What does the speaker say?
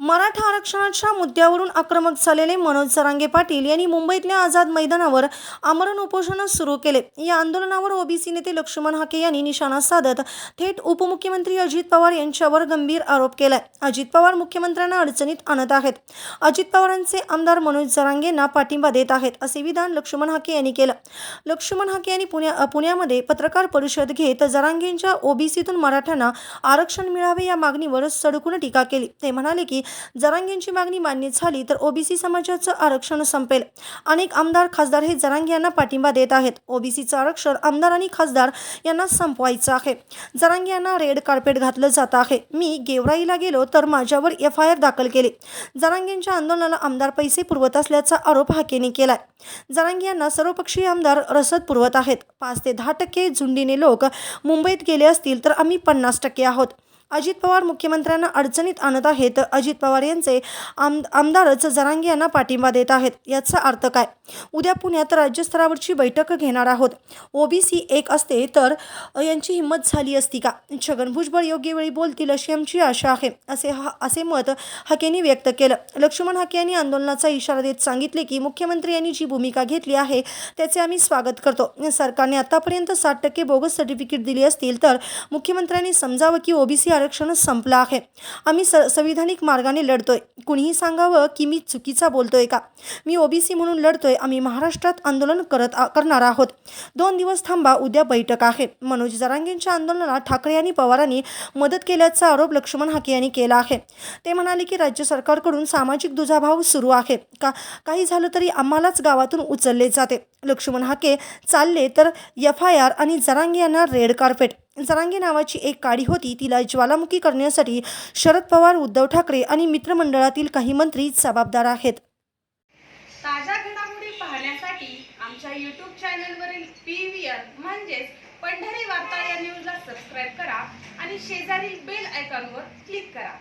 मराठा आरक्षणाच्या मुद्द्यावरून आक्रमक झालेले मनोज सरांगे पाटील यांनी मुंबईतल्या आझाद मैदानावर आमरण उपोषण सुरू केले. या आंदोलनावर ओबीसी नेते लक्ष्मण हाके यांनी निशाणा साधत थेट उपमुख्यमंत्री अजित पवार यांच्यावर गंभीर आरोप केलाय. अजित पवार मुख्यमंत्र्यांना अडचणीत आणत आहेत. अजित पवारांचे आमदार मनोज सरांगेंना पाठिंबा देत आहेत असे विधान लक्ष्मण हाके यांनी केलं. लक्ष्मण हाके यांनी पुण्या पुण्यामध्ये पत्रकार परिषद घेत जरांगेंच्या ओबीसीतून मराठ्यांना आरक्षण मिळावे या मागणीवर सडकून टीका केली. ते म्हणाले की जरांगेंची मागणी मान्य झाली तर ओबीसी समाजाचं आरक्षण संपेल. अनेक आमदार खासदार हे जरांगे यांना पाठिंबा देत आहेत. ओबीसीचं आरक्षण आमदार आणि खासदार यांना संपवायचं आहे. जरांगे यांना रेड कार्पेट घातलं जात आहे. मी गेवराईला गेलो तर माझ्यावर एफ आय आर दाखल केली. जरांगेंच्या आंदोलनाला आमदार पैसे पुरवत असल्याचा आरोप हाकेने केलाय. जरांगे यांना सर्वपक्षीय आमदार रसद पुरवत आहेत. पाच ते दहा टक्के झुंडीने लोक मुंबईत गेले असतील तर आम्ही पन्नास टक्के आहोत. अजित पवार मुख्यमंत्र्यांना अडचणीत आणत आहेत. अजित पवार यांचे आम आमदारच जरांगे यांना पाठिंबा देत आहेत. याचा अर्थ काय? उद्या पुण्यात राज्यस्तरावरची बैठक घेणार आहोत. ओबीसी एक असते तर यांची हिंमत झाली असती का? छगन भुजबळ योग्य वेळी बोलतील अशी आमची आशा आहे असे हा असे मत हाकेंनी व्यक्त केलं. लक्ष्मण हके यांनी आंदोलनाचा इशारा देत सांगितले की मुख्यमंत्री यांनी जी भूमिका घेतली आहे त्याचे आम्ही स्वागत करतो. सरकारने आतापर्यंत साठ टक्के बोगस सर्टिफिकेट दिली असतील तर मुख्यमंत्र्यांनी समजावं की ओबीसी आरक्षण संपलं आहे. आम्ही स संविधानिक मार्गाने लढतोय. कुणीही सांगावं की मी चुकीचा बोलतोय का? मी ओबीसी म्हणून लढतोय. आम्ही महाराष्ट्रात आंदोलन करत करणार आहोत. दोन दिवस थांबा उद्या बैठक आहे. मनोज जरांगेंच्या आंदोलनात ठाकरे आणि पवारांनी मदत केल्याचा आरोप लक्ष्मण हाके यांनी केला आहे. ते म्हणाले की राज्य सरकारकडून सामाजिक दुजाभाव सुरू आहे. का काही झालं तरी आम्हालाच गावातून उचलले जाते. लक्ष्मण हाके चालले तर एफ आय आर आणि जरांगे यांना रेड कार्पेट. जरांगे नावाची एक काडी होती. तिला ज्वालामुखी करण्यासाठी शरद पवार उद्धव ठाकरे आणि मित्रमंडळातील काही मंत्री जबाबदार आहेत. ताज्या घडामोडी पाहण्यासाठी आमच्या यूट्यूब चॅनलवरील पी व्ही आर म्हणजेच पंढरी वार्ता या न्यूजला सबस्क्राईब करा आणि शेजारील बेल आयकॉनवर क्लिक करा.